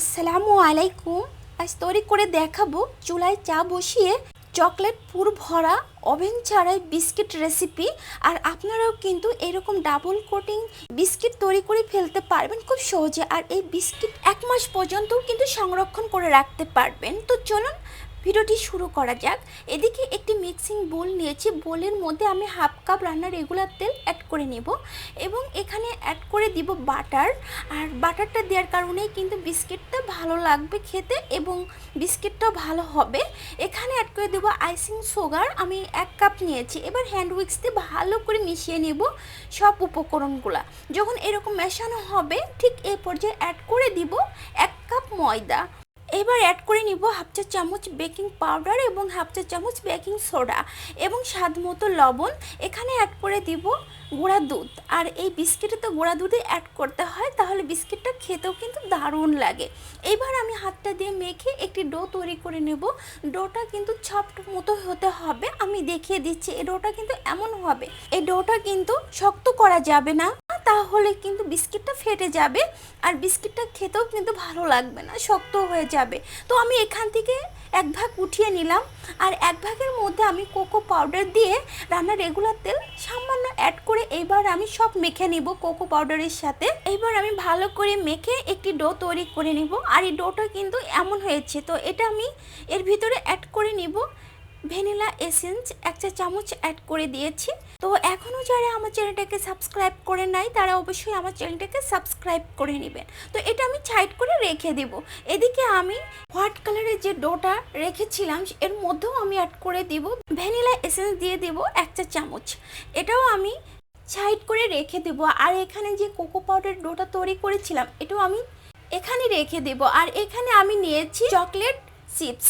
আসসালামু আলাইকুম। আজ তৈরি করে দেখাবো চুলায় চা বসিয়ে চকলেট পুর ভরা ওভেন ছাড়াই বিস্কিট রেসিপি। আর আপনারাও কিন্তু এরকম ডাবল কোটিং বিস্কিট তৈরি করে ফেলতে পারবেন খুব সহজে। আর এই বিস্কিট এক মাস পর্যন্তও কিন্তু সংরক্ষণ করে রাখতে পারবেন। তো চলুন ভিডিওটি শুরু করা যাক। এদিকে একটি মিক্সিং বোল নিয়েছি। বোলের মধ্যে আমি হাফ কাপ রান্নার রেগুলার তেল অ্যাড করে নেব এবং এখানে অ্যাড করে দিব বাটার আর বাটারটা দেওয়ার কারণেই কিন্তু বিস্কিটটা ভালো লাগবে খেতে এবং বিস্কিটটাও ভালো হবে। এখানে অ্যাড করে দেবো আইসিং সুগার আমি এক কাপ নিয়েছি। এবার হ্যান্ড উইক্স দিয়ে ভালো করে মিশিয়ে নেব সব উপকরণগুলো। যখন এরকম মেশানো হবে, ঠিক এই পর্যায়ে অ্যাড করে দিব এক কাপ ময়দা। এবার অ্যাড করে নিব হাফ চা চামচ বেকিং পাউডার এবং হাফ চা চামচ বেকিং সোডা এবং স্বাদ মতো লবণ। এখানে অ্যাড করে দিব গুঁড়া দুধ। আর এই বিস্কিটে তো গুঁড়া দুধে অ্যাড করতে হয়, তাহলে বিস্কিটটা খেতেও কিন্তু দারুণ লাগে। এবার আমি হাতটা দিয়ে মেখে একটি ডো তৈরি করে নেব। ডোটা কিন্তু সফট মতো হতে হবে, আমি দেখিয়ে দিচ্ছি, এই ডোটা কিন্তু এমন হবে। এই ডোটা কিন্তু শক্ত করা যাবে না। তাহলে কিন্তু বিস্কিটটা ফেটে যাবে আর বিস্কিটটা খেতেও কিন্তু ভালো লাগবে না, শক্ত হয়ে যাবে। তো আমি এখান থেকে এক ভাগ উঠিয়ে নিলাম আর এক ভাগের মধ্যে আমি কোকো পাউডার দিয়ে রান্নার রেগুলার তেল সামান্য অ্যাড করে এইবার আমি সব মেখে নিব কোকো পাউডারের সাথে। এবার আমি ভালো করে মেখে একটি ডো তৈরি করে নিব আর এই ডোটা কিন্তু এমন হয়েছে, তো এটা আমি এর ভিতরে অ্যাড করে নিব ভ্যানিলা এসেন্স একটা চামচ অ্যাড করে দিয়েছি। তো এখনও যারা আমার চ্যানেলটাকে সাবস্ক্রাইব করে নাই, তারা অবশ্যই আমার চ্যানেলটাকে সাবস্ক্রাইব করে নেবেন। তো এটা আমি সাইড করে রেখে দেব। এদিকে আমি হোয়াইট কালারের যে ডোটা রেখেছিলাম, এর মধ্যেও আমি অ্যাড করে দিব। ভ্যানিলা এসেন্স দিয়ে দেব একটা চামচ। এটাও আমি সাইড করে রেখে দেব। আর এখানে যে কোকো পাউডার ডোটা তৈরি করেছিলাম, এটাও আমি এখানে রেখে দেব। আর এখানে আমি নিয়েছি চকলেট চিপস।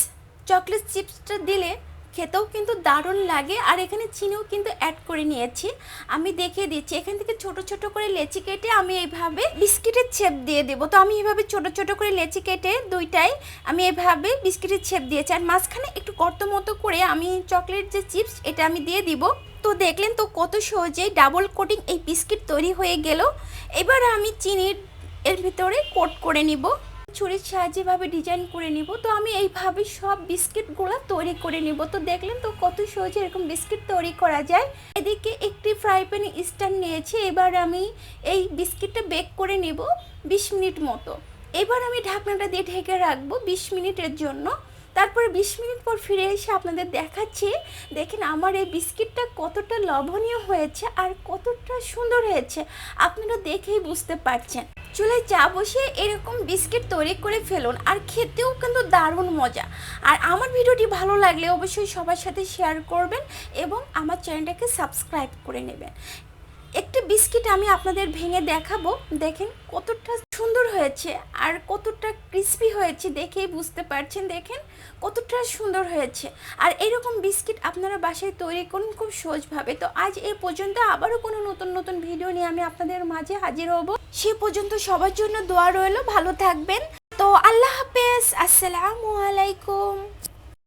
চকলেট চিপসটা দিলে খেতেও কিন্তু দারুণ লাগে। আর এখানে চিনিও কিন্তু অ্যাড করে নিয়েছি। আমি দেখিয়ে দিচ্ছি, এখান থেকে ছোট ছোট করে লেচি কেটে আমি এইভাবে বিস্কিটের ছেপ দিয়ে দেবো। তো আমি এইভাবে ছোট ছোট করে লেচি কেটে দুইটাই আমি এইভাবে বিস্কিটের ছেপ দিয়েছি। আর মাঝখানে একটু গর্ত মতো করে আমি চকলেট যে চিপস এটা আমি দিয়ে দিব। তো দেখলেন তো কত সহজেই ডাবল কোটিং এই বিস্কিট তৈরি হয়ে গেল। এবার আমি চিনির এর ভিতরে কোট করে নিব। ছুরির সাহায্যে ভাবে ডিজাইন করে নিব। তো আমি এইভাবে সব বিস্কিটগুলো তৈরি করে নিব। তো দেখলেন তো কত সহজে এরকম বিস্কিট তৈরি করা যায়। এদিকে একটি ফ্রাই প্যানে স্ট্যান্ড নিয়েছি। এবার আমি এই বিস্কিটটা বেক করে নিব বিশ মিনিট মতো। এবার আমি ঢাকনাটা দিয়ে ঢেকে রাখব বিশ মিনিটের জন্য। তারপরে বিশ মিনিট পর ফিরে এসে আপনাদের দেখাচ্ছি, দেখেন আমার এই বিস্কিটটা কতটা লবণীয় হয়েছে আর কতটা সুন্দর হয়েছে, আপনারা দেখেই বুঝতে পারছেন। চুলায় চা বসিয়ে এরকম বিস্কিট তৈরি করে ফেলুন আর খেতেও কিন্তু দারুণ মজা। আর আমার ভিডিওটি ভালো লাগলে অবশ্যই সবার সাথে শেয়ার করবেন এবং আমার চ্যানেলটাকে সাবস্ক্রাইব করে নেবেন। একটি বিস্কিট আমি আপনাদের ভেঙে দেখাবো। দেখেন কতটা সুন্দর হয়েছে আর কতটা ক্রিস্পি হয়েছে দেখেই বুঝতে পারছেন, দেখেন কতটা সুন্দর হয়েছে। আর এরকম বিস্কিট আপনারা বাসায় তৈরি করুন খুব সহজভাবে। তো আজ এ পর্যন্ত আবারও কোনো নতুন নতুন ভিডিও নিয়ে আমি আপনাদের মাঝে হাজির হব। সে পর্যন্ত সবার জন্য দোয়া রইল, ভালো থাকবেন। তো আল্লাহ হাফেজ, আসসালামু আলাইকুম।